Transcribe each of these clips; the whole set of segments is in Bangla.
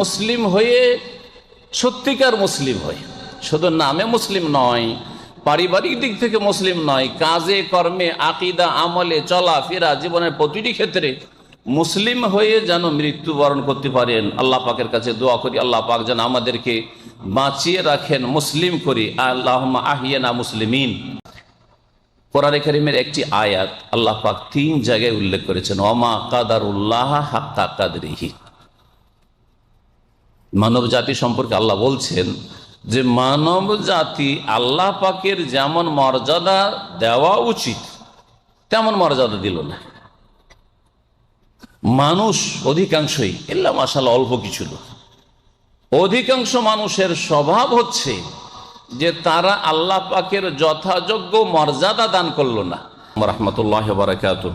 মুসলিম হয়ে সত্যিকার মুসলিম হয়ে শুধু নামে মুসলিম নয়, পারিবারিক দিক থেকে মুসলিম নয়, কাজে, কর্মে, আকিদা, আমলে চলা ফেরা জীবনের প্রতিটি ক্ষেত্রে মুসলিম হয়ে যেন মৃত্যুবরণ করতে পারেন। আল্লাহ পাকের কাছে দোয়া করি, আল্লাহ পাক যেন আমাদেরকে বাঁচিয়ে রাখেন, মুসলিম করি। আল্লাহ আহিয়ানা মুসলিমিন। কোরআন করিমের একটি আয়াত আল্লাহ পাক তিন জায়গায় উল্লেখ করেছেন অমা কাদারুল্লাহ হাক্কা কাদরিহি। মানব জাতি সম্পর্কে আল্লাহ বলছেন যে মানব জাতি আল্লাহ পাকের যেমন মর্যাদা দেওয়া উচিত, তেমন মর্যাদা দিল না। মানুষ অধিকাংশই এল্লা মাসাল অল্প কিছু লোক, অধিকাংশ মানুষের স্বভাব হচ্ছে যে তারা আল্লাহ পাকের যথাযোগ্য মর্যাদা দান করল না। রহমতুল্লাহ বারাকাত।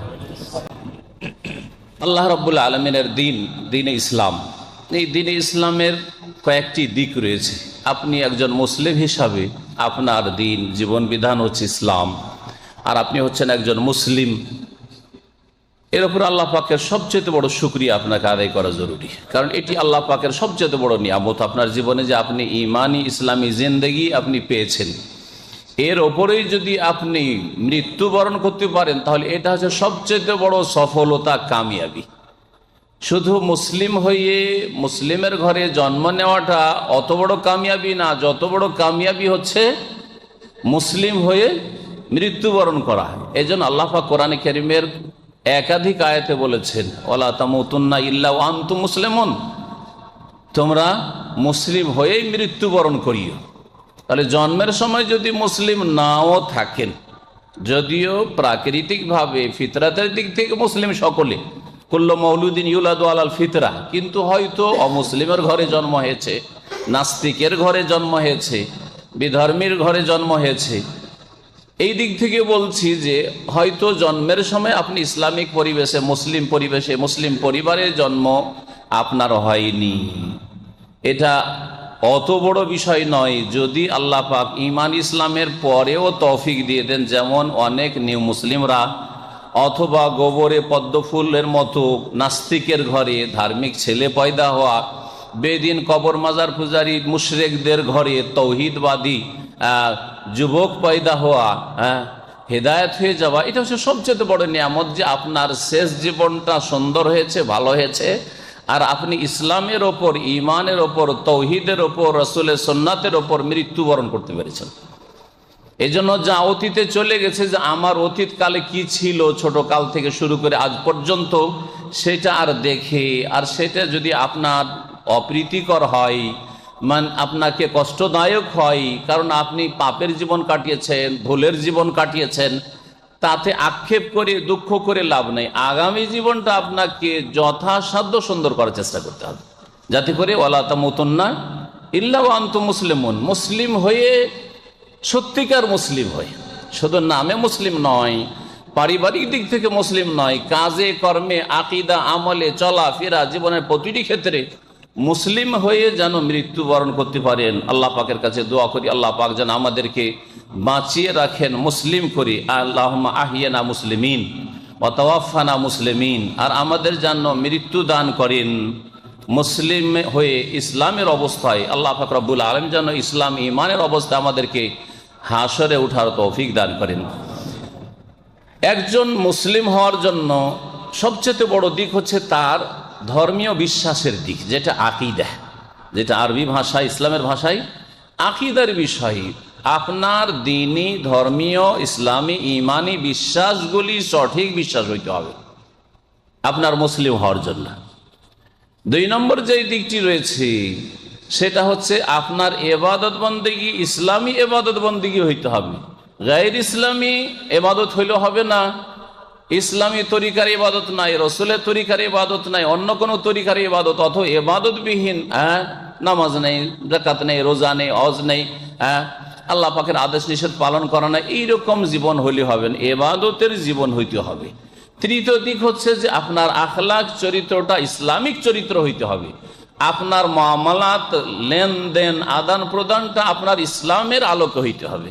আল্লাহ রব্বুল্লা আলমিনের দিন, দিনে ইসলাম। এই দিনে ইসলামের কয়েকটি দিক রয়েছে। আপনি একজন মুসলিম হিসাবে আপনার দিন, জীবন বিধান হচ্ছে ইসলাম। আর আপনি হচ্ছেন একজন মুসলিম এর উপর আল্লাহ পাকের সবচেয়ে বড় সুক্রিয়া আপনাকে আদায় করা জরুরি। কারণ এটি আল্লাহ পাকের সবচেয়ে বড় নিয়ামত। আপনার জীবনে যে আপনি ইমানি ইসলামী জিন্দেগি আপনি পেয়েছেন, এর ওপরেই যদি আপনি মৃত্যুবরণ করতে পারেন, তাহলে এটা হচ্ছে সবচেয়ে বড় সফলতা কামিয়াবি। শুধু মুসলিম হয়ে মুসলিমের ঘরে জন্ম নেওয়াটা অত বড় কামিয়াবি না, যত বড় কামিয়াবি হচ্ছে মুসলিম হয়ে মৃত্যুবরণ করা। এই জন্য আল্লাহা কোরআন করিমের একাধিক আয়তে বলেছেন, ওলা তামুতুন্না ইল্লা আন্তু মুসলিমন। তোমরা মুসলিম হয়েই মৃত্যুবরণ করিও। তাহলে জন্মের সময় যদি মুসলিম নাও থাকেন, যদিও প্রাকৃতিকভাবে, ফিতরাতের দিক থেকে মুসলিম সকলে, কুল্ল মৌলুদ্দিন ইউলাদু আলাল ফিতরা, কিন্তু হয়তো অমুসলিমের ঘরে জন্ম হয়েছে, নাস্তিকের ঘরে জন্ম হয়েছে, বিধর্মীর ঘরে জন্ম হয়েছে এই দিক থেকে বলছি যে হয়তো জন্মের সময় আপনি ইসলামিক পরিবেশে, মুসলিম পরিবেশে, মুসলিম পরিবারে জন্ম আপনার হয়নি। এটা অত বড় বিষয় নয়, যদি আল্লাহ পাক ইমান ইসলামের পরেও তৌফিক দিয়ে দেন, যেমন অনেক নিউ মুসলিমরা, অথবা গোবরে পদ্মফুলের মতো নাস্তিকের ঘরে ধার্মিক ছেলে পয়দা হওয়া, বেদিন কবর মাজার পূজারি মুশরেকদের ঘরে তৌহিদবাদী যুবক পয়দা হওয়া হ্যাঁ হেদায়ত হয়ে যাওয়া, এটা হচ্ছে সবচেয়ে বড় নিয়ামত যে আপনার শেষ জীবনটা সুন্দর হয়েছে, ভালো হয়েছে। আর আপনি ইসলামের ওপর ইমানের ওপর, তৌহিদের ওপর, রসুলের সোননাথের ওপর মৃত্যুবরণ করতে পেরেছেন। এই জন্য যা অতীতে চলে গেছে যে আমার অতীত কালে কি ছিল, ছোট কাল থেকে শুরু করে আজ পর্যন্ত, সেটা আর দেখে, আর সেটা যদি আপনার অপ্রীতিকর হয় মান আপনাকে কষ্টদায়ক হয়, কারণ আপনি পাপের জীবন কাটিয়েছেন, ভুলের জীবন কাটিয়েছেন, তাতে আক্ষেপ করে, দুঃখ করে লাভ নেই। আগামী জীবনটা আপনাকে যথাসাধ্য সুন্দর করার চেষ্টা করতে হবে। যাতে করে ওলা তামুতন্না ইল্লা আন্ত মুসলিমুন। মুসলিম হয়ে, সত্যিকার মুসলিম হয়ে। শুধু নামে মুসলিম নয়, পারিবারিক দিক থেকে মুসলিম নয়, কাজে, কর্মে, আকিদা, আমলে চলা ফেরা জীবনের প্রতিটি ক্ষেত্রে মুসলিম হয়ে যেন মৃত্যুবরণ করতে পারেন, আল্লাহ পাকের কাছে দোয়া করি, আল্লাহ পাক যেন আমাদেরকে বাঁচিয়ে রাখেন, মুসলিম করি। আল্লাহ আহিয়ানা মুসলিমিন অতওয়াফানা মুসলিমিন। আর আমাদের যেন মৃত্যু দান করেন, মুসলিম হয়ে ইসলামের অবস্থায়, আল্লাহ ফাকরাবুল আলম যেন ইসলাম ইমানের অবস্থায় আমাদেরকে হাসরে উঠার তৌফিক দান করেন। একজন মুসলিম হওয়ার জন্য সবচেয়ে বড় দিক হচ্ছে তার ধর্মীয় বিশ্বাসের দিক, যেটা আকিদা, যেটা আরবি ভাষায়, ইসলামের ভাষায়, আকিদার বিষয়। আপনার দিনই ধর্মীয়, ইসলামী, ইমানি বিশ্বাসগুলি সঠিক বিশ্বাস হইতে হবে। আপনার মুসলিম হওয়ার জন্য। দুই নম্বর যে দিকটি রয়েছে, সেটা হচ্ছে আপনার এবাদত বন্দিগি, ইসলামী এবাদত বন্দিগি হইতে হবে। গায়ের ইসলামী এবাদত হইলে হবে না ইসলামী তরিকার ইবাদত নাই, রসুলের তরিকার ইবাদত নাই, অন্য কোনো তরিকার ইবাদত অথ এবাদতবিহীন হ্যাঁ নামাজ নেই জাকাত নেই, রোজা নেই অজ নেই হ্যাঁ আল্লাহ পাকের আদেশ নিষেধ পালন করা না, এইরকম জীবন হইলে হবে এবাদতের জীবন হইতে হবে। তৃতীয় দিক হচ্ছে যে আপনার আখলাক চরিত্রটা ইসলামিক চরিত্র হইতে হবে। আপনার মামলাত, লেনদেন আদান প্রদানটা আপনার ইসলামের আলোকে হইতে হবে।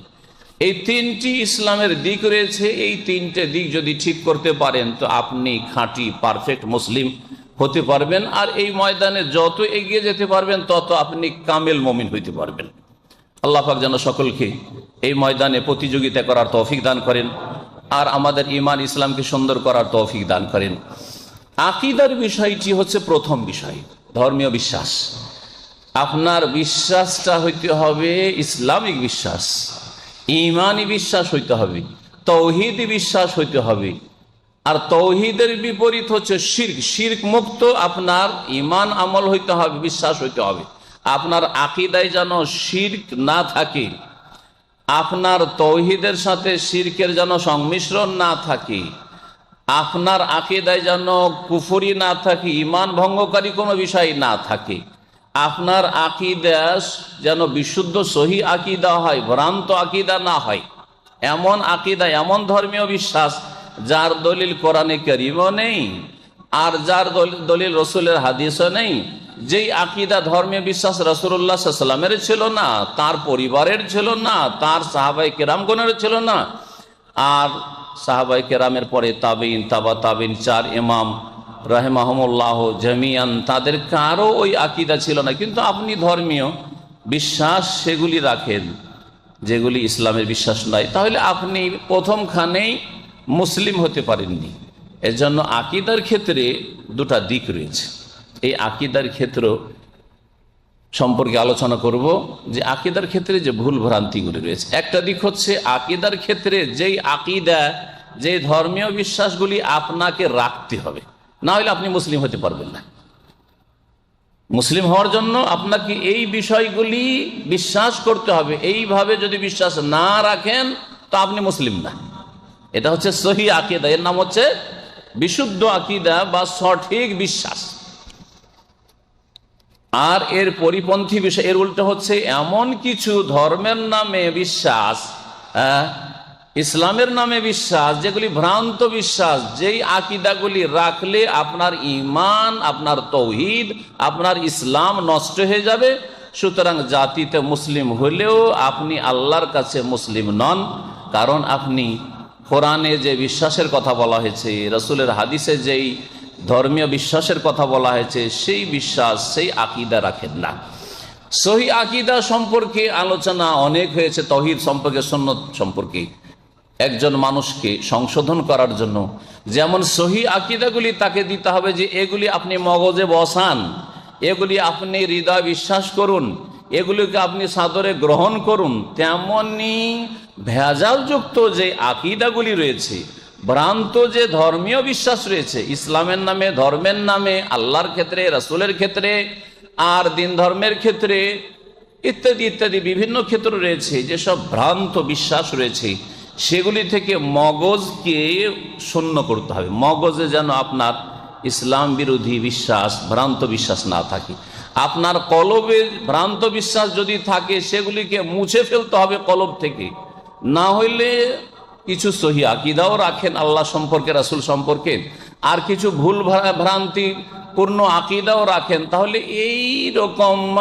এই তিনটি ইসলামের দিক রয়েছে। এই তিনটে দিক যদি ঠিক করতে পারেন, তো আপনি খাঁটি পারফেক্ট মুসলিম হতে পারবেন। আর এই ময়দানে যত এগিয়ে যেতে পারবেন, তত আপনি কামেল মমিন হইতে পারবেন। আল্লাহ পাক যেন সকলকে এই ময়দানে প্রতিযোগিতা করার তৌফিক দান করেন, আর আমাদের ইমান ইসলামকে সুন্দর করার তৌফিক দান করেন। আকিদার বিষয়টি হচ্ছে প্রথম বিষয়, ধর্মীয় বিশ্বাস। আপনার বিশ্বাসটা হইতে হবে ইসলামিক বিশ্বাস। ইমানি বিশ্বাস হইতে হবে তৌহিদি বিশ্বাস হইতে হবে। আর তৌহিদের বিপরীত হচ্ছে শির্ক। শির্ক মুক্ত আপনার ইমান আমল হইতে হবে, বিশ্বাস হইতে হবে। আপনার আকিদায় যেন শির্ক না থাকে, আপনার তৌহিদের সাথে শির্কের যেন সংমিশ্রণ না থাকে, আপনার আকিদায় যেন কুফুরি না থাকে, ইমান ভঙ্গকারী কোনো বিষয় না থাকে। আপনার আকিদা যেন বিশুদ্ধ, সহি আকিদা হয়, ভ্রান্ত আকিদা না হয়। এমন আকিদা, এমন ধর্মীয় বিশ্বাস যার দলিল কোরআনে করিমও নেই, আর যার দলিল- রসুলের হাদিসও নেই। যেই আকিদা ধর্মীয় বিশ্বাস রসুল্লাহ সাল্লামের ছিল না, তার পরিবারের ছিল না, তার সাহাবাই কেরামগণের ছিল না। আর সাহাবাই কেরামের পরে তাবিন তাবা তাবিন চার ইমাম রাহেমাহমুল্লাহ জামিয়ান তাদের কারও ওই আকিদা ছিল না। কিন্তু আপনি ধর্মীয়, বিশ্বাস সেগুলি রাখেন, যেগুলি ইসলামের বিশ্বাস নয় তাহলে আপনি প্রথমখানেই মুসলিম হতে পারেননি। এজন্য আকিদার ক্ষেত্রে দুটা দিক রয়েছে। এই আকিদার ক্ষেত্র সম্পর্কে আলোচনা করব যে আকিদার ক্ষেত্রে যে ভুল ভ্রান্তিগুলি রয়েছে। একটা দিক হচ্ছে আকিদার ক্ষেত্রে যেই আকিদা যে ধর্মীয় বিশ্বাসগুলি আপনাকে রাখতে হবে। না হলে আপনি মুসলিম হতে পারবেন না। মুসলিম হওয়ার জন্য আপনাকে এই বিষয়গুলি বিশ্বাস করতে হবে। এইভাবে যদি বিশ্বাস না রাখেন তো আপনি মুসলিম না। এটা হচ্ছে সহি আকিদা। এর নাম হচ্ছে বিশুদ্ধ আকিদা বা সঠিক বিশ্বাস। আর এর পরিপন্থী বিষয় এর উল্টো হচ্ছে এমন কিছু ধর্মের নামে বিশ্বাস হ্যাঁ, ইসলামের নামে বিশ্বাস, যেগুলি ভ্রান্ত বিশ্বাস, যেই আকিদাগুলি রাখলে আপনার ইমান আপনার তৌহিদ, আপনার ইসলাম নষ্ট হয়ে যাবে। সুতরাং জাতিতে মুসলিম হলেও আপনি আল্লাহর কাছে মুসলিম নন, কারণ আপনি কোরআনে যে বিশ্বাসের কথা বলা হয়েছে, রসুলের হাদিসে যেই ধর্মীয় বিশ্বাসের কথা বলা হয়েছে, সেই বিশ্বাস, সেই আকিদা রাখেন না। সহি আকিদা সম্পর্কে আলোচনা অনেক হয়েছে, তহিদ সম্পর্কে সন্ন্যত সম্পর্কে। একজন মানুষকে সংশোধন করার জন্য। যেমন সহি আকিদাগুলি তাকে দিতে হবে যে, এগুলি আপনি মগজে বসান, এগুলি আপনি হৃদয় বিশ্বাস করুন, এগুলিকে আপনি সাদরে গ্রহণ করুন, তেমনি ভেজালযুক্ত যে আকিদাগুলি রয়েছে, ভ্রান্ত যে ধর্মীয় বিশ্বাস রয়েছে, ইসলামের নামে, ধর্মের নামে, আল্লাহর ক্ষেত্রে, রসুলের ক্ষেত্রে, আর দিন ধর্মের ক্ষেত্রে, ইত্যাদি ইত্যাদি বিভিন্ন ক্ষেত্র রয়েছে, যেসব ভ্রান্ত বিশ্বাস রয়েছে। সেগুলি থেকে মগজকে শূন্য করতে হবে। মগজে যেন আপনার ইসলাম বিরোধী বিশ্বাস, ভ্রান্ত বিশ্বাস না থাকে। আপনার কলবে ভ্রান্ত বিশ্বাস যদি থাকে, সেগুলিকে মুছে ফেলতে হবে কলব থেকে। না হইলে কিছু সহি আকিদাও রাখেন আল্লাহ সম্পর্কে, রাসুল সম্পর্কে। আর কিছু ভুল ভ্রা- ভ্রান্তি পূর্ণ আকিদাও রাখেন। তাহলে এই রকম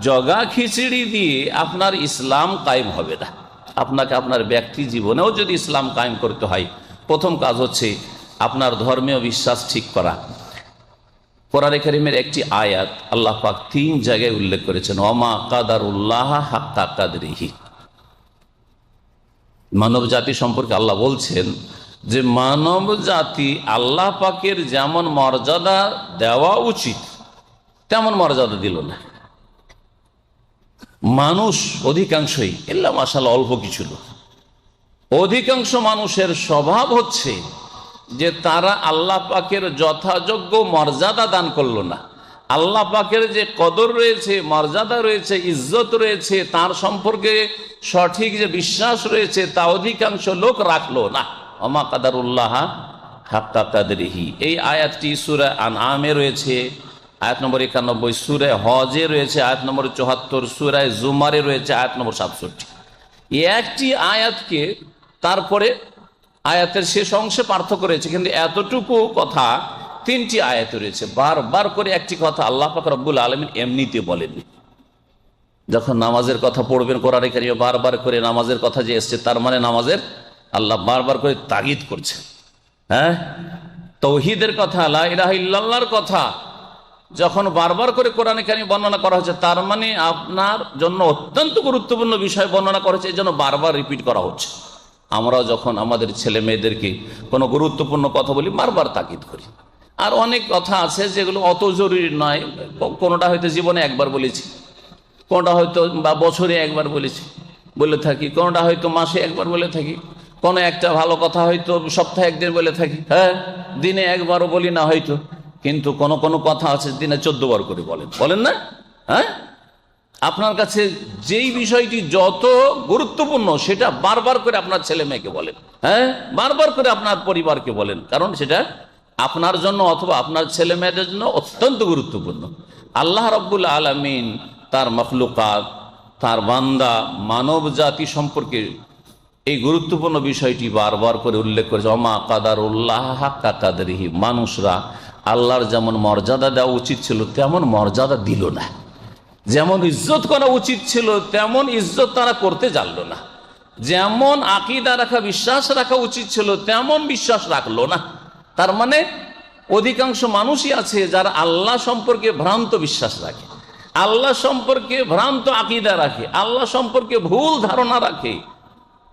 জগা খিচড়ি দিয়ে আপনার ইসলাম কায়েম হবে না। আপনাকে আপনার ব্যক্তি জীবনেও যদি ইসলাম কায়েম করতে হয়, প্রথম কাজ হচ্ছে আপনার ধর্মীয় বিশ্বাস ঠিক করা। কোরআনে করিমের একটি আয়াত আল্লাহ পাক তিন জায়গায় উল্লেখ করেছেন অমা কাদার উল্লাহ হাক্কা কাদরিহি। মানব জাতি সম্পর্কে আল্লাহ বলছেন যে, মানব জাতি আল্লাহ পাকের যেমন মর্যাদা দেওয়া উচিত, তেমন মর্যাদা দিল না। মানুষ অধিকাংশই এল্লা মাসাল অল্প কিছু লোক। অধিকাংশ মানুষের স্বভাব হচ্ছে যে তারা আল্লাহ পাকের যথাযোগ্য মর্যাদা দান করল না। আল্লাহ পাকের যে কদর রয়েছে, মর্যাদা রয়েছে, ইজ্জত রয়েছে, তার সম্পর্কে সঠিক যে বিশ্বাস রয়েছে, তা অধিকাংশ লোক রাখল না। অমা কাদারুল্লাহ হাক্কা কাদরিহি। এই আয়াতটি সুরা আন আমে রয়েছে। আয়াত নম্বর একানব্বই, সুরে হজে রয়েছে আয়াত নম্বর চুহাত্তর সুরায় জুমারে রয়েছে আয়াত নম্বর সাতষট্টি। একটি আয়াতকে তারপরে আয়াতের শেষ অংশে পার্থক্য রয়েছে, কিন্তু এতটুকু কথা তিনটি আয়াত রয়েছে। বারবার করে একটি কথা আল্লাহ পাক রব্বুল আলমিন এমনিতে বলেননি। যখন নামাজের কথা পড়বেন কোরআনে কারিমে, বারবার করে নামাজের কথা যে এসছে, তার মানে নামাজের আল্লাহ বারবার করে তাগিদ করছে হ্যাঁ? তৌহিদের কথা আল্লাহ ইলাহা ইল্লাল্লাহর কথা যখন বারবার করে কোরআনে কারিমে বর্ণনা করা হচ্ছে তার মানে আপনার জন্য অত্যন্ত গুরুত্বপূর্ণ বিষয় বর্ণনা করা হচ্ছে এই জন্য বারবার রিপিট করা হচ্ছে। আমরা যখন আমাদের ছেলে মেয়েদেরকে কোনো গুরুত্বপূর্ণ কথা বলি, বারবার তাকিদ করি। আর অনেক কথা আছে যেগুলো অত জরুরি নয়, কোনোটা হয়তো জীবনে একবার বলেছি, কোনোটা হয়তো বা বছরে একবার বলেছি, বলে থাকি, কোনোটা হয়তো মাসে একবার বলে থাকি, কোনো একটা ভালো কথা হয়তো সপ্তাহে একদিন বলে থাকি হ্যাঁ দিনে একবারও বলি না হয়তো। কিন্তু কোন কোন কথা আছে, দিনে চোদ্দ বার করে বলেন। বলেন না? হ্যাঁ? আপনার কাছে যেই বিষয়টি যত গুরুত্বপূর্ণ, সেটা বারবার করে আপনার ছেলে মেয়েকে বলেন। হ্যাঁ? বারবার করে আপনার পরিবারকে বলেন। কারণ সেটা আপনার জন্য অথবা আপনার ছেলে মেয়েদের জন্য অত্যন্ত গুরুত্বপূর্ণ। আল্লাহ রব্বুল আলমিন তার মখলুকাত, তার বান্দা মানব জাতি সম্পর্কে এই গুরুত্বপূর্ণ বিষয়টি বারবার করে উল্লেখ করেছে। অমা কাদার উল্লাহ কাদারিহি, মানুষরা আল্লাহর যেমন মর্যাদা দেওয়া উচিত ছিল, তেমন মর্যাদা দিল না। যেমন ইজ্জত করা উচিত ছিল, তেমন ইজ্জত তারা করতে জানলো না। যেমন আকিদা রাখা, বিশ্বাস রাখা উচিত ছিল, তেমন বিশ্বাস রাখল না। তার মানে অধিকাংশ মানুষই আছে যারা আল্লাহ সম্পর্কে ভ্রান্ত বিশ্বাস রাখে। আল্লাহ সম্পর্কে ভ্রান্ত আকিদা রাখে, আল্লাহ সম্পর্কে ভুল ধারণা রাখে।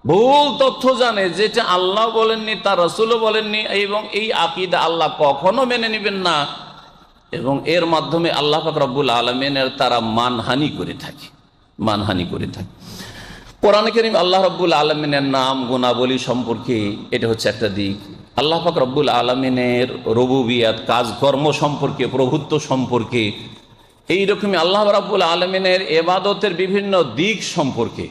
ভুল তথ্য জানে, যেটা আল্লাহ বলেননি, তার রসুলও বলেননি, এবং এই আকিদা আল্লাহ কখনো মেনে নেবেন না। এবং এর মাধ্যমে আল্লাহ পাক রব্বুল আলমিনের তারা মানহানি করে থাকে, মানহানি করে থাকে। কোরআন করিম আল্লাহ রব্বুল আলমিনের নাম, গুণাবলী সম্পর্কে এটা হচ্ছে একটা দিক। আল্লাহ পাক রব্বুল আলমিনের রবুবিয়াত, কাজকর্ম সম্পর্কে, প্রভুত্ব সম্পর্কে, এইরকমই আল্লাহ রাব্বুল আলমিনের এবাদতের বিভিন্ন দিক সম্পর্কে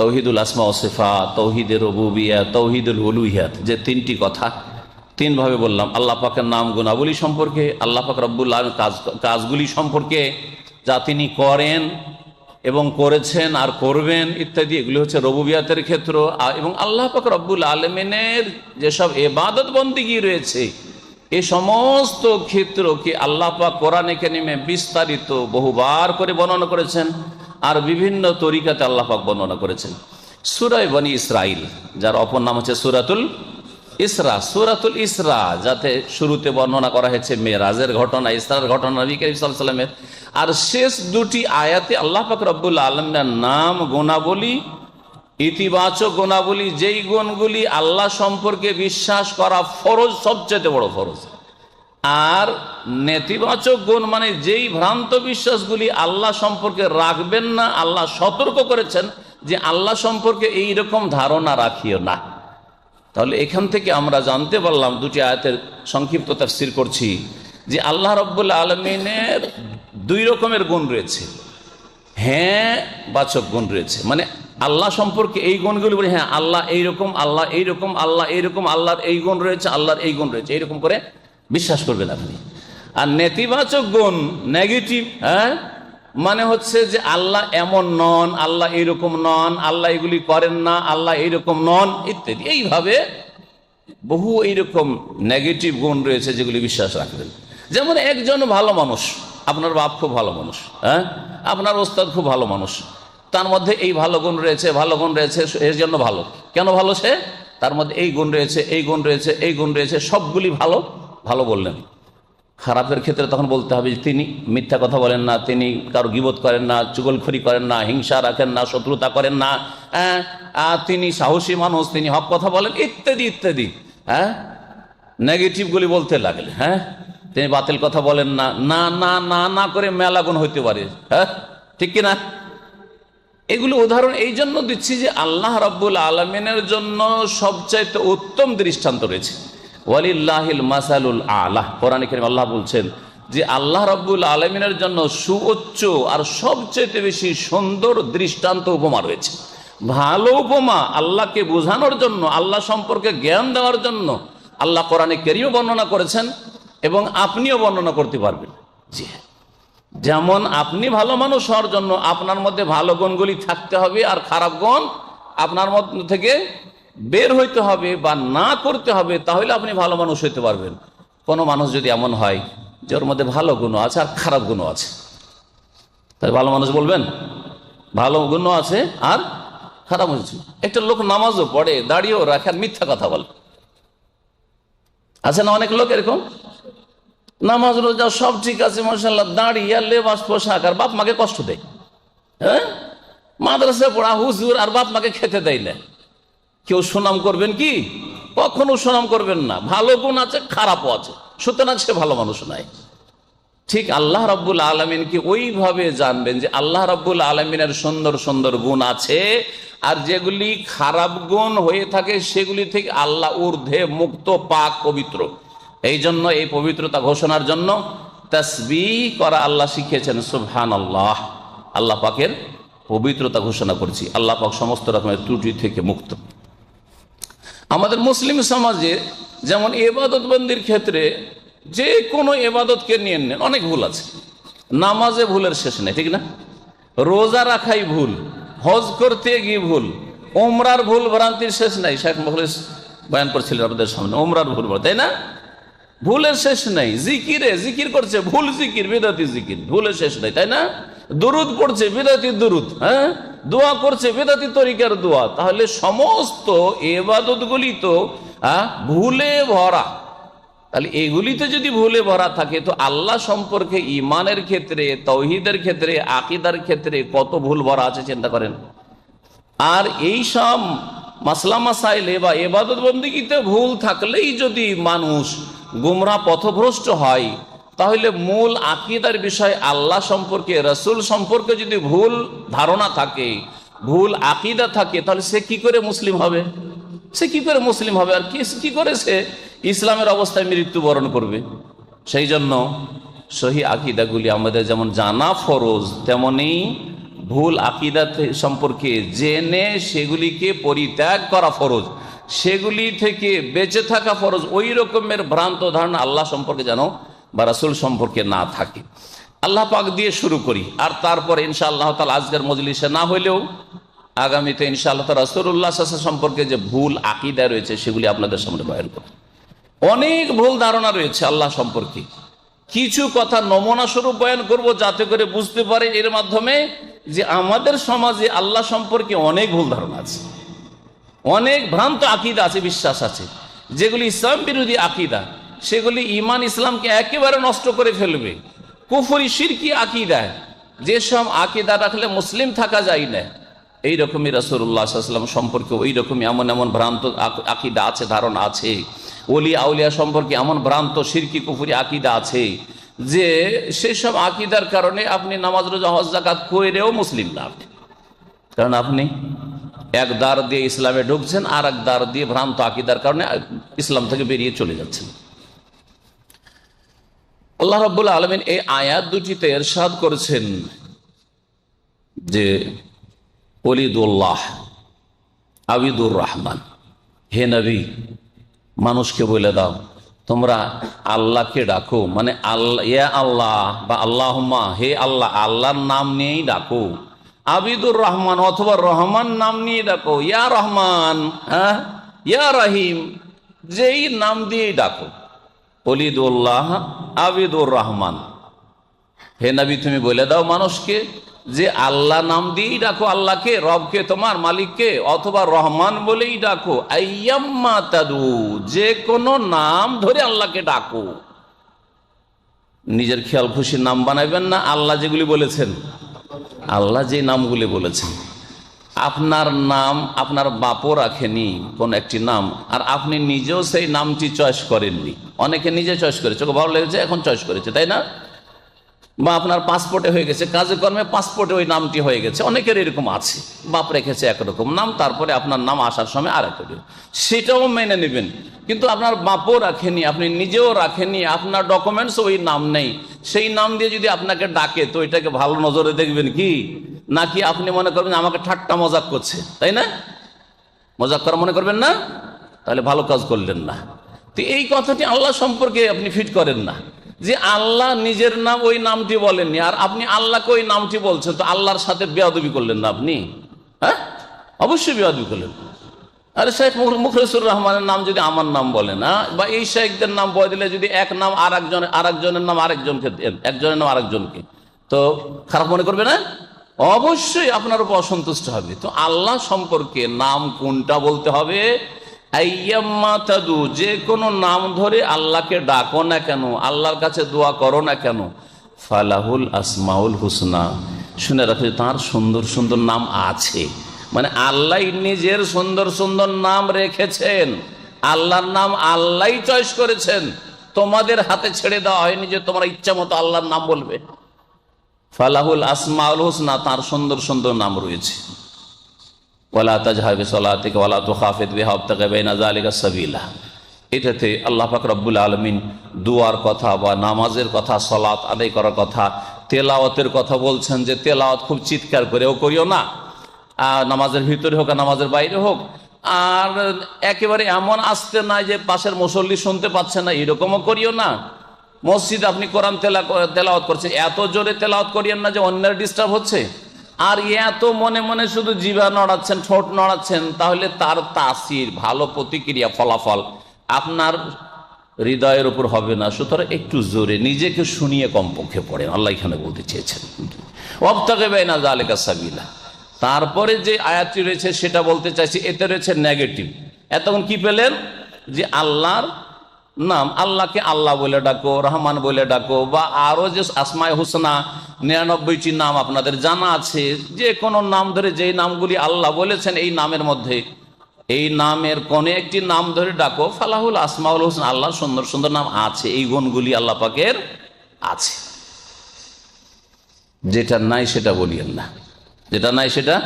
তৌহিদুল আসমা ওসেফা তৌহিদের রবুবিয়া, তৌহিদুল উলুহিয়াত, যে তিনটি কথা তিনভাবে বললাম। আল্লাহ পাকের নাম গুণাবলী সম্পর্কে, আল্লাহ পাক রব্বুল কাজ, কাজগুলি সম্পর্কে যা তিনি করেন এবং করেছেন আর করবেন ইত্যাদি, এগুলি হচ্ছে রবুবিয়াতের ক্ষেত্র। এবং আল্লাহ পাক রব্বুল আলমিনের যেসব এবাদত বন্দিগি রয়েছে, এ সমস্ত ক্ষেত্রকে আল্লাহ পাক কোরআনে কেনিমে বিস্তারিত বহুবার করে বর্ণনা করেছেন। আর বিভিন্ন তরিকাতে আল্লাহ পাক বর্ণনা করেছেন। সুরাই বনি ইসরাইল, যার অপর নাম হচ্ছে সুরাতুল ইসরা। সুরাতুল ইসরা, যাতে শুরুতে বর্ণনা করা হয়েছে মেরাজের ঘটনা, ইসরার ঘটনা, নবী আর শেষ দুটি আয়াতে আল্লাহ পাক রব্বুল আলমের নাম, গুণাবলী, ইতিবাচক গুণাবলী, যেই গুণগুলি আল্লাহ সম্পর্কে বিশ্বাস করা ফরজ সবচেয়ে বড় ফরজ। আর নেতিবাচক গুণ মানে যেই ভ্রান্ত বিশ্বাসগুলি আল্লাহ সম্পর্কে রাখবেন না, আল্লাহ সতর্ক করেছেন যে আল্লাহ সম্পর্কে এই রকম ধারণা রাখিও না। তাহলে এখান থেকে আমরা জানতে পারলাম, দুটি আয়াতের সংক্ষিপ্ত তাফসির করছি, যে আল্লাহ রব্বুল আলমিনের দুই রকমের গুণ রয়েছে। হ্যাঁ বাচক গুণ রয়েছে। মানে আল্লাহ সম্পর্কে এই গুণগুলি বলি হ্যাঁ আল্লাহ এইরকম আল্লাহ এইরকম আল্লাহ এইরকম, আল্লাহর এই গুণ রয়েছে, আল্লাহর এই গুণ রয়েছে, এইরকম করে বিশ্বাস করবেন আপনি। আর নেতিবাচক গুণ নেগেটিভ হ্যাঁ? মানে হচ্ছে যে আল্লাহ এমন নন, আল্লাহ এইরকম নন, আল্লাহ এগুলি করেন না, আল্লাহ এইরকম নন, ইত্যাদি। এইভাবে বহু এইরকম নেগেটিভ গুণ রয়েছে যেগুলি বিশ্বাস রাখবেন। যেমন একজন ভালো মানুষ, আপনার বাপ খুব ভালো মানুষ হ্যাঁ? আপনার ওস্তাদ খুব ভালো মানুষ, তার মধ্যে এই ভালো গুণ রয়েছে, ভালো গুণ রয়েছে, এর জন্য ভালো। কেন ভালো সে? তার মধ্যে এই গুণ রয়েছে, এই গুণ রয়েছে, এই গুণ রয়েছে, সবগুলি ভালো। ভালো বললেন। খারাপের ক্ষেত্রে তখন বলতে হবে তিনি মিথ্যা কথা বলেন না তিনি কারও গিবোধ করেন না চুগলখড়ি করেন না হিংসা রাখেন না শত্রুতা করেন না হ্যাঁ, তিনি সাহসী মানুষ তিনি হক কথা বলেন ইত্যাদি ইত্যাদি হ্যাঁ? নেগেটিভগুলি বলতে লাগলে হ্যাঁ? তিনি বাতিল কথা বলেন না না না না না করে মেলা গুণ হইতে পারে হ্যাঁ? ঠিক কিনা? এগুলো উদাহরণ এই জন্য দিচ্ছি যে আল্লাহ রাব্বুল আলমিনের জন্য সবচাইতে উত্তম দৃষ্টান্ত রয়েছে। ওয়ালিল্লাহিল মাসালুল আলাহ কোরআন করিম আল্লাহ বলছেন যে আল্লাহ রাব্বুল আলমিনের জন্য সুউচ্চ আর সবচাইতে বেশি সুন্দর দৃষ্টান্ত উপমা রয়েছে। ভালো উপমা আল্লাহকে বোঝানোর জন্য, আল্লাহ সম্পর্কে জ্ঞান দেওয়ার জন্য আল্লাহ কোরআনে কেরিও বর্ণনা করেছেন এবং আপনিও বর্ণনা করতে পারবেন। জি হ্যাঁ। যেমন আপনি ভালো মানুষ হওয়ার জন্য আপনার মধ্যে ভালো গুণগুলি থাকতে হবে আর খারাপ গুণ আপনার মধ্যে থেকে বের হইতে হবে বা না করতে হবে, তাহলে আপনি ভালো মানুষ হইতে পারবেন। কোনো মানুষ যদি এমন হয় যে ওর মধ্যে ভালো গুণ আছে আর খারাপ গুণও আছে। তাহলে ভালো মানুষ বলবেন, ভালো গুণ আছে আর খারাপ হয়েছে একটা লোক নামাজও পড়ে, দাঁড়িয়েও রাখে আর মিথ্যা কথা বলে। আছে না অনেক লোক এরকম? নামাজ, রোজা সব ঠিক আছে মশাল্লাহ দাঁড়িয়ে আর লেবাস, পোশাক আর বাপ মাকে কষ্ট দেয়। হ্যাঁ? মাদ্রাসায় পড়া হুজুর আর বাপ মাকে খেতে দেয় না। কেউ সুনাম করবেন কি? কখনো সুনাম করবেন না। ভালো গুণ আছে, খারাপও আছে। সুতরাং সে ভালো মানুষ নাই ঠিক আল্লাহ রাব্বুল আলমিনকে ওইভাবে জানবেন যে আল্লাহ রাব্বুল আলমিনের সুন্দর সুন্দর গুণ আছে আর যেগুলি খারাপ গুণ হয়ে থাকে সেগুলি থেকে আল্লাহ ঊর্ধ্বে মুক্ত, পাক, পবিত্র। এই জন্য এই পবিত্রতা ঘোষণার জন্য তসবি করা আল্লাহ শিখিয়েছেন সুবহান আল্লাহ আল্লাহ পাকের পবিত্রতা ঘোষণা করছি। আল্লাহ পাক সমস্ত রকমের ত্রুটি থেকে মুক্ত। আমাদের মুসলিম সমাজে যেমন এবাদত বন্দির ক্ষেত্রে যে কোনো এবাদতকে নিয়ে নেন, অনেক ভুল আছে। নামাজে ভুলের শেষ নেই, ঠিক না? রোজা রাখাই ভুল, হজ করতে গিয়ে ভুল ওমরার ভুল ভ্রান্তির শেষ নাই। শেখ মখলিস বয়ান করছিলেন আপনাদের সামনে ওমরার ভুল তাই না? ভুলের শেষ নাই, জিকিরে জিকির করছে, ভুল জিকির, বেদাতি জিকির, ভুলের শেষ নাই, তাই না? দুরুদ পড়ছে, বেদাতি দুরুদ হ্যাঁ? দোয়া করছে, বেদাতি তরিকার দোয়া। তাহলে সমস্ত এবাদত গুলি তো ভুলে ভরা। তাহলে এগুলিতে যদি ভুলে ভরা থাকে, তো আল্লাহ সম্পর্কে ইমানের ক্ষেত্রে, তৌহিদের ক্ষেত্রে, আকিদার ক্ষেত্রে কত ভুল ভরা আছে চিন্তা করেন। আর এই সব মাসলা মাসাইলে বা এবাদত বন্দিগিতে ভুল থাকলেই যদি মানুষ গুমরা পথভ্রষ্ট হয় তাহলে মূল আকিদার বিষয় আল্লাহ সম্পর্কে, রসুল সম্পর্কে যদি ভুল ধারণা থাকে, ভুল আকিদা থাকে, তাহলে সে কি করে মুসলিম হবে? সে কি করে মুসলিম হবে আর কি? করে সে ইসলামের অবস্থায় মৃত্যুবরণ করবে? সেই জন্য সহি আকিদাগুলি আমাদের যেমন জানা ফরজ, তেমনি ভুল আকিদা সম্পর্কে জেনে সেগুলিকে পরিত্যাগ করা ফরজ। সেগুলি থেকে বেঁচে থাকা ফরজ। ওই রকমের ভ্রান্ত ধারণা আল্লাহ সম্পর্কে যেন বা রাসুল সম্পর্কে না থাকে। আল্লাহ পাক দিয়ে শুরু করি, আর তারপরে ইনশাআল্লাহ তাল আজকের মজলিসে না হইলেও আগামীতে ইনশাআল্লাহ তাল রাসুল্লাহ সম্পর্কে যে ভুল আকিদা রয়েছে, সেগুলি আপনাদের সামনে বয়ান করব। অনেক ভুল ধারণা রয়েছে আল্লাহ সম্পর্কে। কিছু কথা নমুনা স্বরূপ বয়ান করব যাতে করে বুঝতে পারে এর মাধ্যমে যে আমাদের সমাজে আল্লাহ সম্পর্কে অনেক ভুল ধারণা আছে। অনেক ভ্রান্ত আকিদা আছে, বিশ্বাস আছে। যেগুলি ইসলাম বিরোধী আকিদা। সেগুলি ইমান ইসলামকে একেবারে নষ্ট করে ফেলবে। কুফরি সিরকি আকিদা যেসব আকিদা রাখলে মুসলিম থাকা যায় না। এই রকমই রাসুল্লাহাম সম্পর্কে ওই রকমই এমন এমন ভ্রান্ত আক- আকিদা আছে, ধারণা আছে। ওলি আউলিয়া সম্পর্কে এমন ভ্রান্ত সিরকি কুফুরি আকিদা আছে যে সেসব আকিদার কারণে আপনি নামাজ, রোজা, হজ জাকাত কইরেও মুসলিম না আপনি। কারণ আপনি এক দ্বার দিয়ে ইসলামে ঢুকছেন আর এক দ্বার দিয়ে ভ্রান্ত আকিদার কারণে ইসলাম থেকে বেরিয়ে চলে যাচ্ছেন। আল্লাহ রব্বুল আলমিন এই আয়াত দুটিতে এরশাদ করেছেন যে অলিদুল্লাহ আবিদুর রহমান হে নবী, মানুষকে বলে দাও, তোমরা আল্লাহকে ডাকো মানে আল্লাহ আল্লাহ বা আল্লাহমা হে আল্লাহ, আল্লাহর নাম নিয়েই ডাকো আবিদুর রহমান অথবা রহমান নাম নিয়ে ডাকো, ইয়া রহমান হ্যাঁ ইয়া রহিম, যেই নাম দিয়েই ডাকো। অলিদুল্লাহ আবিদুর রহমান। হে নবী, তুমি বলে দাও মানুষকে যে আল্লাহ নাম দিয়েই ডাকো আল্লাহকে, রবকে, তোমার মালিককে, অথবা রহমান বলেই ডাকো। তাদু, যে কোনো নাম ধরে আল্লাহকে ডাকো। নিজের খেয়াল খুশির নাম বানাবেন না, আল্লাহ যেগুলি বলেছেন। আল্লাহ যে নামগুলি বলেছেন। আপনার নাম আপনার বাপও রাখেনি, কোন একটি নাম, আর আপনি নিজেও সেই নামটি চয়েস করেননি। অনেকে নিজে চয়েস করেছে। ওকে ভালো লেগেছে, এখন চয়েস করেছে, তাই না? বা আপনার পাসপোর্টে হয়ে গেছে কাজে কর্মে পাসপোর্টে ওই নামটি হয়ে গেছে, অনেকের এরকম আছে। বাপ রেখেছে একরকম নাম, তারপরে আপনার নাম আসার সময় আর একটা সেটাও মেনে নেবেন। কিন্তু আপনার বাপও রাখেনি, আপনি নিজেও রাখেনি আপনার ডকুমেন্টস ওই নাম নেই। সেই নাম দিয়ে যদি আপনাকে ডাকে, তো এটাকে ভালো নজরে দেখবেন কি? নাকি আপনি মনে করবেন আমাকে ঠাট্টা মজাক করছে, তাই না? মজাক করা মনে করবেন না? তাহলে ভালো কাজ করলেন না। তো এই কথাটি আল্লাহ সম্পর্কে আপনি ফিট করেন না। যে আল্লাহ নিজের নাম ওই নামটি বলেননি, আর আপনি আল্লাহকে ওই নামটি বলছেন, তো আল্লাহর সাথে বেয়াদবি করলেন না আপনি? হ্যাঁ? অবশ্যই বেয়াদবি করলেন। আরে শেখ মুখলেসুর রহমানের নাম যদি আমার নাম বলে না, বা এই শেখদের নাম বলে দিলে যদি এক নাম আর একজন আর একজনের নাম আরেকজনকে একজনের নাম আরেকজনকে, তো খারাপ মনে করবে না? অবশ্যই আপনার উপর অসন্তুষ্ট হবে। তো আল্লাহ সম্পর্কে নাম কোনটা বলতে হবে? তাদু, যে কোনো নাম ধরে আল্লাহকে ডাকো না কেন, আল্লাহর কাছে দোয়া করো না কেন? ফালাহুল আসমাউল হুসনা। শুনে রাখো তার সুন্দর সুন্দর নাম আছে। মানে আল্লাহ নিজের সুন্দর সুন্দর নাম রেখেছেন। আল্লাহর নাম আল্লাহ চয়েস করেছেন। তোমাদের হাতে ছেড়ে দেওয়া হয়নি যে তোমরা ইচ্ছা মতো আল্লাহর নাম বলবে। ফালাহুল আসমাউল হোসনা, তার সুন্দর সুন্দর নাম রয়েছে। ওয়ালা তাজহাবে সলাতিক ওয়ালা তো খাফেদ বেহাবতাকে বেনা সাবিলা। এটাতে আল্লাহ পাক আলমিন দুয়ার কথা বা নামাজের কথা, সলাত আদায় করার কথা, তেলাওয়াতের কথা বলছেন যে তেলাওয়াত খুব চিৎকার করেও করিও না। নামাজের ভিতরে হোক আর নামাজের বাইরে হোক, আর একেবারে এমন আসতে না যে পাশের মুসল্লি শুনতে পাচ্ছে না, এরকমও করিও না। মসজিদ আপনি কোরআন তেলা তেলাওয়াত করছেন, এত জোরে তেলাওয়াত করিয়েন না যে অন্যের ডিস্টার্ব হচ্ছে। আর এত মনে মনে শুধু জিভা নড়াচ্ছেন, ঠোঁট নড়াচ্ছেন, তাহলে তার তাসির, ভালো প্রতিক্রিয়া, ফলাফল আপনার হৃদয়ের উপর হবে না। সুতরাং একটু জোরে নিজেকে শুনিয়ে কমপক্ষে পড়েন। আল্লাহ এখানে বলতে চেয়েছেন। অবতাকে বেনা জালেকা সাবিলা। তারপরে যে আয়াতটি রয়েছে, সেটা বলতে চাইছি, এতে রয়েছে নেগেটিভ এতক্ষণ কি পেলেন? যে আল্লাহর নাম আল্লাহকে আল্লাহ বলে ডাকো, রহমান বলে ডাকো, বা আরও যে আসমায় হোসনা, নিরানব্বইটি নাম আপনাদের জানা আছে, যে কোনো নাম ধরে যেই নামগুলি আল্লাহ বলেছেন এই নামের মধ্যে। এই নামের কোন একটি নাম ধরে ডাকো, ফালাহুল আসমাউল হোসেন আল্লাহ সুন্দর সুন্দর নাম আছে, এই গুণগুলি আল্লাহ পাকের আছে। যেটা নাই সেটা বলিয়েন না। যেটা নাই সেটা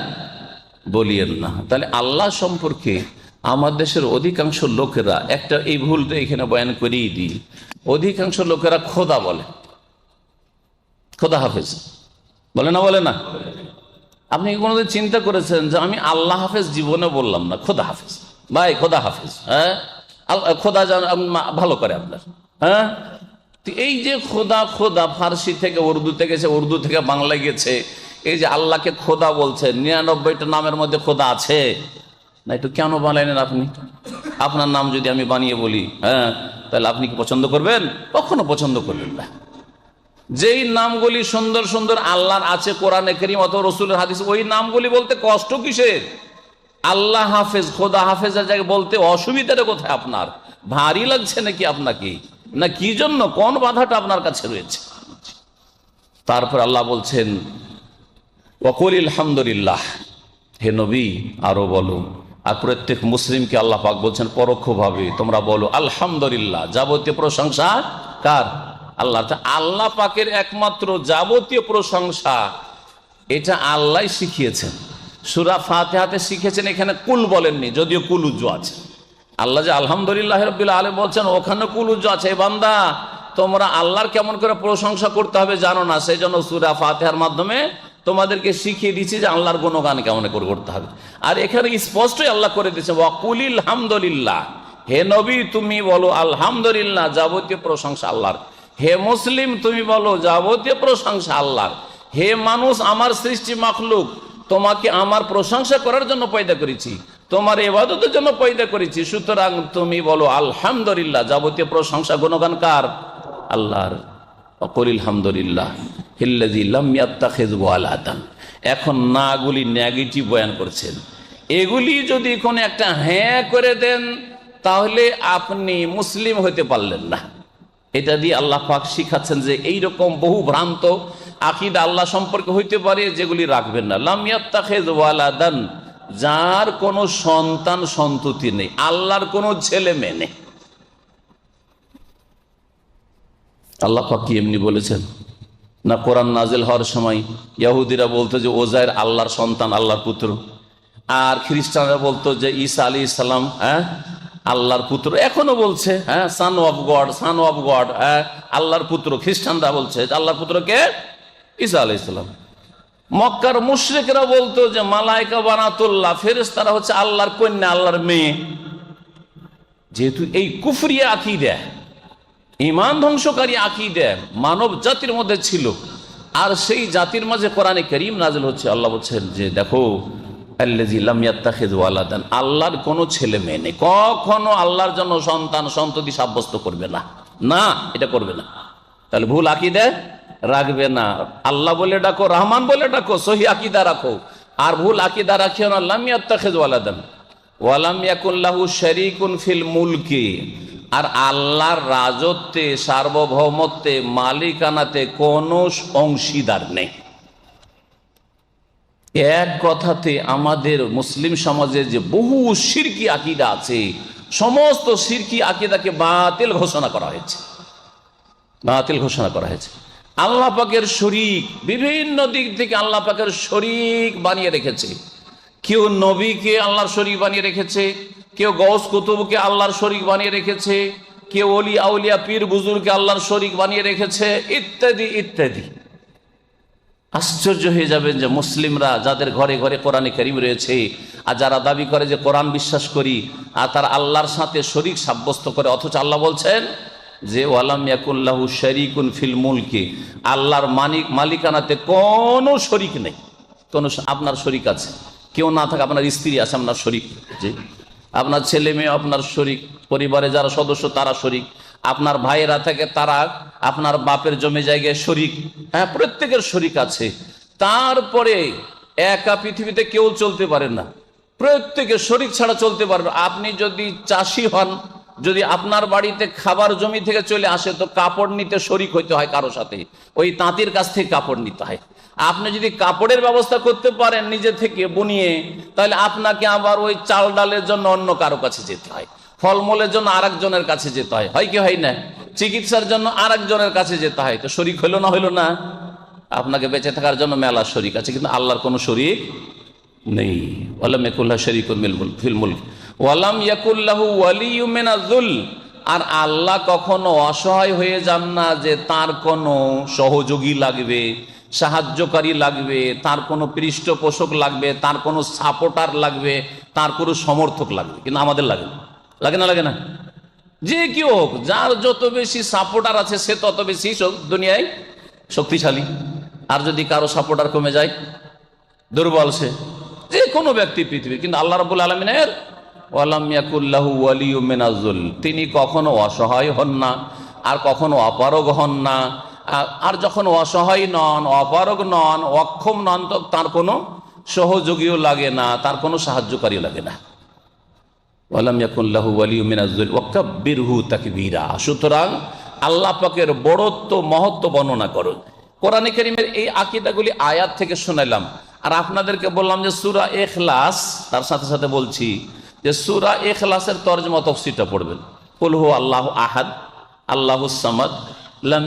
বলিয়েন না। তাহলে আল্লাহ সম্পর্কে আমার দেশের অধিকাংশ লোকেরা, একটা এই ভুল তো এখানে বয়ান করিয়ে দিই, অধিকাংশ লোকেরা খোদা বলে। খোদা হাফেজ। বলে না বলে না? আপনি কোনোদিন চিন্তা করেছেন যে আমি আল্লাহ হাফেজ? জীবনে বললাম না, খোদা হাফেজ। ভাই, খোদা হাফেজ হ্যাঁ? খোদা ভালো করে আপনার হ্যাঁ? এই যে খোদা খোদা ফার্সি থেকে উর্দু থেকে গেছে উর্দু থেকে বাংলা গেছে, এই যে আল্লাহকে খোদা বলছে, নিরানব্বইটা নামের মধ্যে খোদা আছে। না একটু কেন বানাইলেন আপনি? আপনার নাম যদি আমি বানিয়ে বলি হ্যাঁ তাহলে আপনি কি পছন্দ করবেন? কখনো পছন্দ করবেন না। যেই নামগুলি সুন্দর সুন্দর আল্লাহর আছে, কোরআনে করিম অথবা রসুলের হাদিস, ওই নামগুলি বলতে কষ্ট কিসের? আল্লাহ হাফেজ, খোদা হাফেজের জায়গায় বলতে অসুবিধাটা কোথায় আপনার? ভারী লাগছে নাকি আপনাকে? না, কি জন্য? কোন বাধাটা আপনার কাছে রয়েছে? তারপর আল্লাহ বলছেন ওকল আলহামদুলিল্লাহ। হে নবী, আরও বলো। আর প্রত্যেক মুসলিমকে আল্লাহ পাক বলছেন, পরোক্ষভাবে তোমরা বলো, আলহামদুলিল্লাহ, যাবতীয় প্রশংসা কার? আল্লাহ আল্লাহ পাকের একমাত্র যাবতীয় প্রশংসা, এটা আল্লাহ শিখিয়েছেন। সুরা ফাতেহাতে শিখেছেন, এখানে কুল বলেননি, যদিও কুল উজ্জু আছে। আল্লাহ যে আলহামদুলিল্লাহ রবিল আলম বলছেন, ওখানে কুল উজ্জু আছে। বান্দা, তোমরা আল্লাহর কেমন করে প্রশংসা করতে হবে জানো না, সেই জন্য সুরা ফাতেহার মাধ্যমে তোমাদেরকে শিখিয়ে দিচ্ছি যে আল্লাহর গুণগান কেমন করে করতে হবে। আর এখানে স্পষ্টই আল্লাহ করে দিয়েছে, ওয়াকুলিল হামদুলিল্লাহ। হে নবী, তুমি বলো আলহামদুলিল্লাহ, যাবতীয় প্রশংসা আল্লাহর। হে মুসলিম, তুমি বলো যাবতীয় প্রশংসা আল্লাহর। হে মানুষ, আমার সৃষ্টি মাখলুক, তোমাকে আমার প্রশংসা করার জন্য পয়দা করেছি, তোমার এবাদতের জন্য পয়দা করেছি। সুতরাং তুমি বলো আলহামদুলিল্লাহ, যাবতীয় প্রশংসা, গুণগান কার? আল্লাহর। অকরিল হামদুলিল্লাহ। ওয়ালাদান এখন নাগুলি নেগেটিভ বয়ান করছেন। এগুলি যদি কোনো একটা হ্যাঁ করে দেন, তাহলে আপনি মুসলিম হতে পারলেন না। এটা দিয়ে আল্লাহ পাক শিখাচ্ছেন যে এই রকম বহু ভ্রান্ত আকিদ আল্লাহ সম্পর্কে হইতে পারে যেগুলি রাখবেন না। লাম ইয়াত্তাখিজ ওয়ালাদান যার কোনো সন্তান সন্ততি নেই, আল্লাহর কোনো ছেলে মেয়ে নেই। আল্লাহ পাক কি এমনি বলেছেন? না কোরআন নাজেল হওয়ার সময় ইয়াহুদিরা বলতো যে ওজায়ের আল্লাহর সন্তান, আল্লাহর পুত্র। আর খ্রিস্টানরা বলতো যে ঈসা আলী ইসলাম হ্যাঁ আল্লাহর পুত্র। এখনও বলছে হ্যাঁ son of God son of God হ্যাঁ আল্লাহর পুত্র। খ্রিস্টানরা বলছে আল্লাহর পুত্রকে ঈসা আলী ইসলাম মক্কার মুশ্রিকরা বলতো যে মালাইকা বানাতুল্লাহ ফেরেস তারা হচ্ছে আল্লাহর কন্যা, আল্লাহর মেয়ে। যেহেতু এই কুফরিয়া আকিদা ইমান ধ্বংসকারী আকিদা মানব জাতির মধ্যে ছিল। আর সেই জাতির মাঝে কোরআনে করিম নাজল হচ্ছে। আল্লাহ বলছেন যে, দেখো আল্লাহর কোনো ছেলে মেয়ে নেই। কখনো আল্লাহর জন্য সন্তান সন্ততি সাব্যস্ত করবে না। না, এটা করবে না। তাহলে ভুল আকিদা রাখবে না। আল্লাহ বলে ডাকো, রহমান বলে ডাকো, সহি আকিদা রাখো। আর ভুল আকিদা রাখিও না। লামিয়াত্তাখেজ ওয়ালাদান ওয়ালাম ইয়াকুল্লাহু শরীকুন ফিল মুলকি। আর আল্লাহর রাজত্বে, সার্বভৌমত্বে, মালিকানাতে কোনো অংশীদার নেই। এক কথাতে আমাদের মুসলিম সমাজের যে বহু সিরকি আকিদা আছে, সমস্ত সিরকি আকিদাকে বাতিল ঘোষণা করা হয়েছে। বাতিল ঘোষণা করা হয়েছে। আল্লাহ পাকের শরিক, বিভিন্ন দিক থেকে আল্লাহ পাকের শরিক বানিয়ে রেখেছে। কেউ নবীকে আল্লাহর শরিক বানিয়ে রেখেছে কেউ গৌস কুতুবকে আল্লাহর শরিক বানিয়ে রেখেছে, কেউ অলি আউলিয়া পীর বুজুরকে আল্লাহর শরিক বানিয়ে রেখেছে, ইত্যাদি ইত্যাদি। আশ্চর্য হয়ে যাবেন যে মুসলিমরা যাদের ঘরে ঘরে কোরআনে করিম রয়েছে, আর যারা দাবি করে যে কোরআন বিশ্বাস করি, আর তার আল্লাহর সাথে শরিক সাব্যস্ত করে, অথচ আল্লাহ বলছেন যে, ওয়ালাম ইয়াকুল্লাহু শরিকুন ফিল মুলকি। আল্লাহর মালিক মালিকানাতে কোনো শরিক নেই। কোনো আপনার শরিক আছে। কেউ না থাকে, আপনার স্ত্রী আছে, আপনার শরিক যে আপনার ছেলে মেয়ে, আপনার শরিক, পরিবারে যারা সদস্য, তারা শরিক। আপনার ভাইয়েরা থাকে তারা আপনার বাপের জমি জায়গায় শরিক। হ্যাঁ প্রত্যেকের শরিক আছে। তারপরে একা পৃথিবীতে কেউ চলতে পারে না। প্রত্যেকের শরিক ছাড়া চলতে পারবে আপনি যদি চাষি হন, যদি আপনার বাড়িতে খাবার জমি থেকে চলে আসে, তো কাপড় নিতে শরিক হইতে হয় কারও সাথে। ওই তাঁতির কাছ থেকে কাপড় নিতে হয়। আপনি যদি কাপড়ের ব্যবস্থা করতে পারেন নিজে থেকে বুনিয়ে, তাহলে আপনাকে আবার ওই চাল ডালের জন্য অন্য কারও কাছে যেতে হয়। ফলমূলের জন্য আরেকজনের কাছে যেতে হয়। হয় কি, হয় না? চিকিৎসার জন্য আরেকজনের কাছে যেতে হয়। তো শরিক হইল না হইল না? আপনাকে বেঁচে থাকার জন্য মেলা শরিক আছে, কিন্তু আল্লাহর কোনো শরিক নেই। ওয়ালাম শরীকুল মিলমুল ফিলমুল ওয়ালাম ইয়াকুল্লাহু ওয়ালিয়্যুম মিনাজুল আর আল্লাহ কখনো অসহায় হয়ে যান না যে তার কোনো সহযোগী লাগবে। সাহায্যকারী লাগবে, তার কোনো পৃষ্ঠপোষক লাগবে, তার কোনো সাপোর্টার লাগবে, তার কোনো সমর্থক লাগবে, কিন্তু আমাদের লাগে না। লাগে না লাগে না? যে কেউ হোক, যার যত বেশি সাপোর্টার আছে, সে তত বেশি দুনিয়ায় শক্তিশালী। আর যদি কারও সাপোর্টার কমে যায়, দুর্বল সে, যে কোনো ব্যক্তি পৃথিবীর, কিন্তু আল্লাহ রাবুল আলমিনের তিনি কখনো অসহায় হন না, আর কখনো অপারগ হন না। আর- যখন অসহায় নন, অপারগ নন, অক্ষম নন, তো তার কোনো সহযোগীও লাগে না, তার কোনো সাহায্যকারীও লাগে না। সুতরাং আল্লাহ মহত্ব বর্ণনা এই থেকে আর আপনাদেরকে বললাম যে সূরা ইখলাস, তার সাথে সাথে বলছি যে সূরা তাফসীরটা পড়বেন। আল্লাহু আহাদ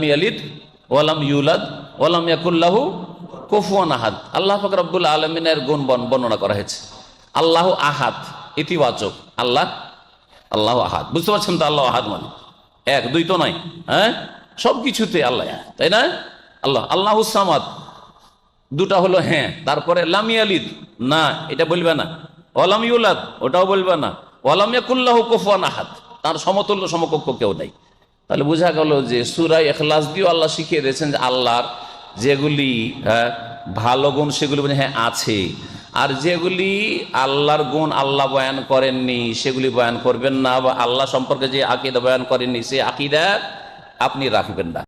ইয়ালিদ ওয়ালাম ইউলাদ, ওয়ালাম ইয়াকুল্লাহু কুফুয়ান আহাদ। আল্লাহ পাক রব্বুল আলামিনের গুণ বর্ণ- বর্ণনা করা হয়েছে। আল্লাহ আহাদ, ইতিবাচক। আল্লাহ আল্লাহ আহাদ। বুঝতে পারছেন তো আল্লাহ আহাদ মানে? এক, দুই তো নয় হ্যাঁ? সব কিছুতে আল্লাহ তাই না? আল্লাহ আল্লাহ সামাদ। দুটা হলো হ্যাঁ তারপরে লামি আলিদ না, এটা বলবে না। ওলাম ইউলাদ, ওটাও বলবে না। ওলাম ইয়াকুল্লাহ কুফুয়ান আহাদ। তার সমতুল্য সমকক্ষ কেউ নাই। তাহলে বোঝা গেল যে সুরাই এখলাস দিয়েও আল্লাহ শিখিয়ে দিয়েছেন যে আল্লাহর যেগুলি হ্যাঁ, ভালো গুণ সেগুলি মানে হ্যাঁ আছে। আর যেগুলি আল্লাহর গুণ আল্লাহ বয়ান করেননি সেগুলি বয়ান করবেন না বা আল্লাহ সম্পর্কে যে আকিদা বয়ান করেননি সে আকিদা আপনি রাখবেন না।